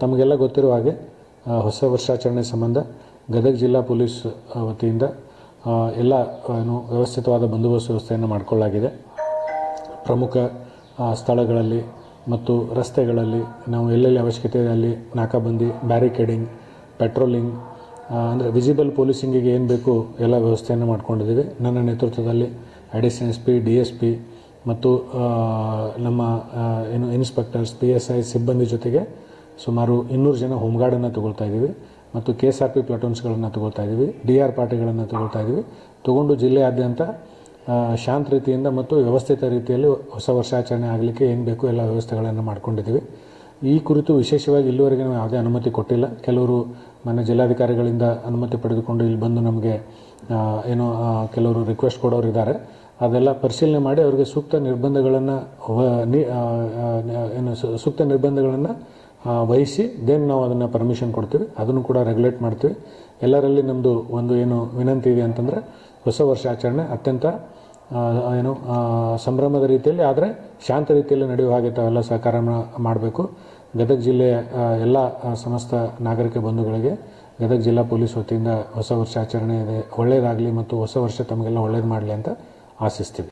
ತಮಗೆಲ್ಲ ಗೊತ್ತಿರುವ ಹಾಗೆ ಹೊಸ ವರ್ಷಾಚರಣೆ ಸಂಬಂಧ ಗದಗ ಜಿಲ್ಲಾ ಪೊಲೀಸ್ ವತಿಯಿಂದ ಎಲ್ಲ ಏನು ವ್ಯವಸ್ಥಿತವಾದ ಬಂದೋಬಸ್ತ್ ವ್ಯವಸ್ಥೆಯನ್ನು ಮಾಡಿಕೊಳ್ಳಲಾಗಿದೆ. ಪ್ರಮುಖ ಸ್ಥಳಗಳಲ್ಲಿ ಮತ್ತು ರಸ್ತೆಗಳಲ್ಲಿ ನಾವು ಎಲ್ಲೆಲ್ಲಿ ಅವಶ್ಯಕತೆ ಇದೆ ಅಲ್ಲಿ ನಾಕಾಬಂದಿ, ಬ್ಯಾರಿಕೇಡಿಂಗ್, ಪೆಟ್ರೋಲಿಂಗ್ ಅಂದರೆ ವಿಸಿಬಲ್ ಪೊಲೀಸಿಂಗಿಗೆ ಏನು ಬೇಕು ಎಲ್ಲ ವ್ಯವಸ್ಥೆಯನ್ನು ಮಾಡ್ಕೊಂಡಿದ್ದೀವಿ. ನನ್ನ ನೇತೃತ್ವದಲ್ಲಿ addition S P, D S P ಮತ್ತು ನಮ್ಮ ಏನು ಇನ್ಸ್ಪೆಕ್ಟರ್ಸ್, ಪಿ ಎಸ್ ಐ, ಸಿಬ್ಬಂದಿ ಜೊತೆಗೆ ಸುಮಾರು ಇನ್ನೂರು ಜನ ಹೋಮ್ಗಾರ್ಡನ್ನು ತಗೊಳ್ತಾ ಇದ್ದೀವಿ ಮತ್ತು ಕೆ ಎಸ್ ಆರ್ ಪಿ ಪ್ಲಾಟೂನ್ಸ್ಗಳನ್ನು ತಗೊಳ್ತಾ ಇದ್ದೀವಿ ಡಿ ಆರ್ ಪಾರ್ಟಿಗಳನ್ನು ತಗೊಳ್ತಾ ಇದ್ದೀವಿ. ತಗೊಂಡು ಜಿಲ್ಲೆಯಾದ್ಯಂತ ಶಾಂತ ರೀತಿಯಿಂದ ಮತ್ತು ವ್ಯವಸ್ಥಿತ ರೀತಿಯಲ್ಲಿ ಹೊಸ ವರ್ಷಾಚರಣೆ ಆಗಲಿಕ್ಕೆ ಏನು ಬೇಕು ಎಲ್ಲ ವ್ಯವಸ್ಥೆಗಳನ್ನು ಮಾಡ್ಕೊಂಡಿದ್ದೀವಿ. ಈ ಕುರಿತು ವಿಶೇಷವಾಗಿ ಇಲ್ಲಿವರೆಗೆ ನಾವು ಯಾವುದೇ ಅನುಮತಿ ಕೊಟ್ಟಿಲ್ಲ. ಕೆಲವರು ಮನೆ ಜಿಲ್ಲಾಧಿಕಾರಿಗಳಿಂದ ಅನುಮತಿ ಪಡೆದುಕೊಂಡು ಇಲ್ಲಿ ಬಂದು ನಮಗೆ ಏನು ಏನೋ ಕೆಲವರು ರಿಕ್ವೆಸ್ಟ್ ಕೊಡೋರು ಇದ್ದಾರೆ ಅದೆಲ್ಲ ಪರಿಶೀಲನೆ ಮಾಡಿ ಅವರಿಗೆ ಸೂಕ್ತ ನಿರ್ಬಂಧಗಳನ್ನು ಏನು ಸೂಕ್ತ ನಿರ್ಬಂಧಗಳನ್ನು ವಹಿಸಿ ದೆನ್ ನಾವು ಅದನ್ನು ಪರ್ಮಿಷನ್ ಕೊಡ್ತೀವಿ. ಅದನ್ನು ಕೂಡ ರೆಗ್ಯುಲೇಟ್ ಮಾಡ್ತೀವಿ. ಎಲ್ಲರಲ್ಲಿ ನಮ್ಮದು ಒಂದು ಏನು ವಿನಂತಿ ಇದೆ ಅಂತಂದರೆ, ಹೊಸ ವರ್ಷ ಆಚರಣೆ ಅತ್ಯಂತ ಏನು ಸಂಭ್ರಮದ ರೀತಿಯಲ್ಲಿ, ಆದರೆ ಶಾಂತ ರೀತಿಯಲ್ಲಿ ನಡೆಯುವ ಹಾಗೆ ತಾವೆಲ್ಲ ಸಹಕಾರ ಮಾಡಬೇಕು. ಗದಗ ಜಿಲ್ಲೆಯ ಎಲ್ಲ ಸಮಸ್ತ ನಾಗರಿಕ ಬಂಧುಗಳಿಗೆ ಗದಗ ಜಿಲ್ಲಾ ಪೊಲೀಸ್ ವತಿಯಿಂದ ಹೊಸ ವರ್ಷ ಆಚರಣೆ ಇದೆ. ಒಳ್ಳೆಯದಾಗಲಿ ಮತ್ತು ಹೊಸ ವರ್ಷ ತಮಗೆಲ್ಲ ಒಳ್ಳೇದು ಮಾಡಲಿ ಅಂತ ಆಶಿಸ್ತೀವಿ.